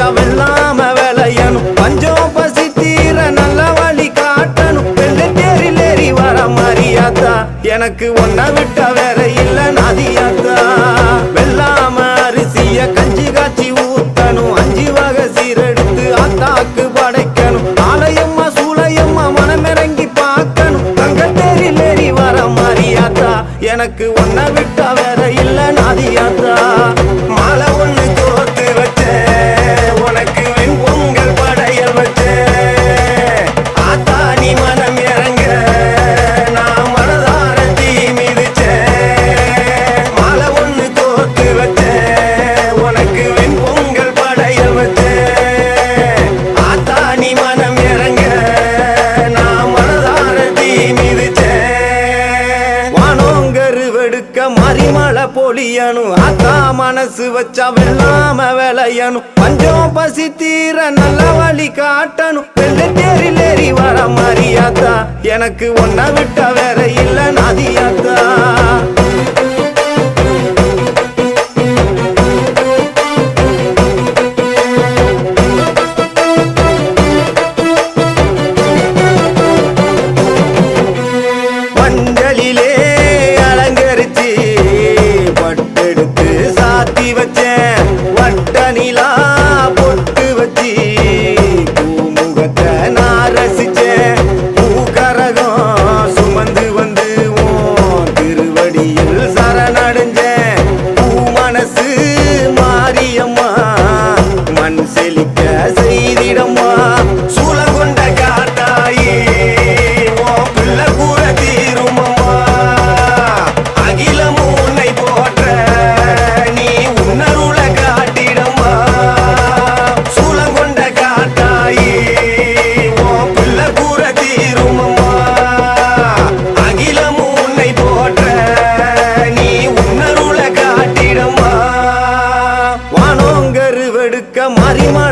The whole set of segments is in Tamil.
பஞ்சம் இல்லாம விளையணும். பஞ்சம் பசி தீர நல்ல வழி காட்டணும். பெண்டு தேரில் ஏறி வர மரியாதா? எனக்கு ஒன்ன விட்ட வேற இல்ல நதியாத்தா. வெள்ளாம அரிசிய கஞ்சி காய்ச்சி ஊத்தணும். அஞ்சு வகை சீரெடுத்து அத்தாக்கு படைக்கணும். ஆலயம்மா சூளையம்மா மனமிறங்கி பார்க்கணும். தங்க தேரில் ஏறி வர மரியாதா? எனக்கு மறிமலை பொழியணும் ஆத்தா மனசு வச்சா வெள்ளாம விளையணும். பஞ்சம் பசி தீர நல்ல வழி காட்டணும். வெள்ள தேரில் ஏறி வர மாறியாத்தா எனக்கு ஒன்ன விட்ட வேற necesitas.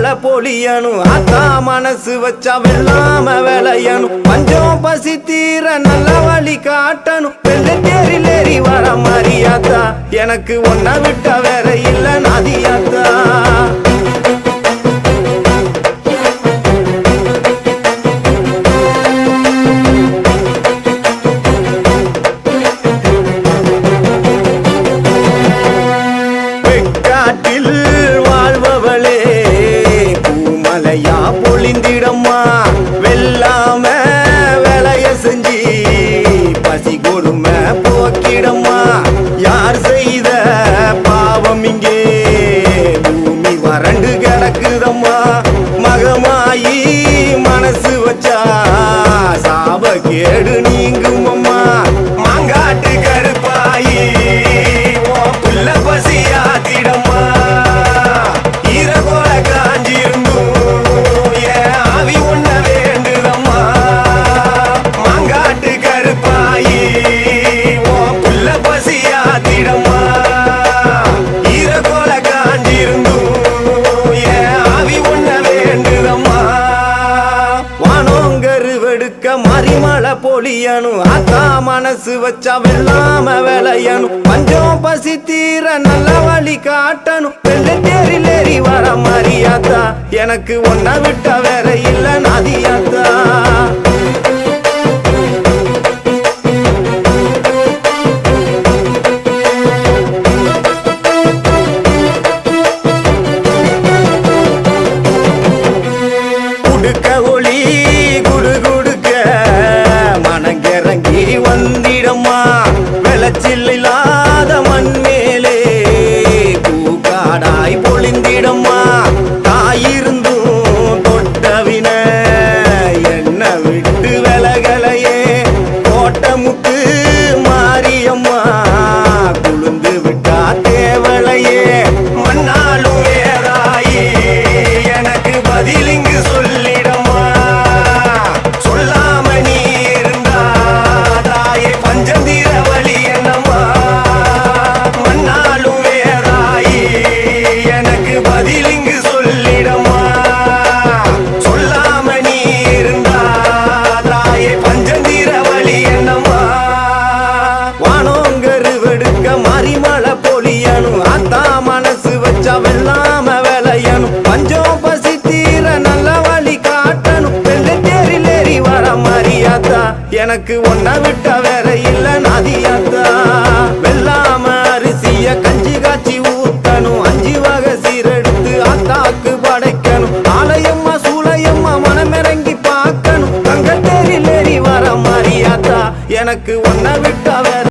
மறிமலை பொழியணும் ஆத்தா மனசு வச்சா வெள்ளாம விளையணும் பஞ்சம் பசி தீர நல்ல வழி காட்டணும் வெள்ள தேரில் ஏறி வர மாறியாத்தா எனக்கு ஒன்ன விட்ட வேற இல்ல நதியாத்தா. பொழிந்திடம்மா. வெல்லாம வேலைய செஞ்சு பசி கொடுமை போக்கிடம்மா. விளையணும். ஆத்தா மனசு வச்சா வெள்ளாம விளையணும். பஞ்சம் பசி தீர நல்ல வழி காட்டணும். வெள்ளை தேரில் ஏறி வர மாறியாத்தா எனக்கு ஒன்ன விட்ட வேற இல்ல நதியா எனக்கு ஒன்னா விட்டு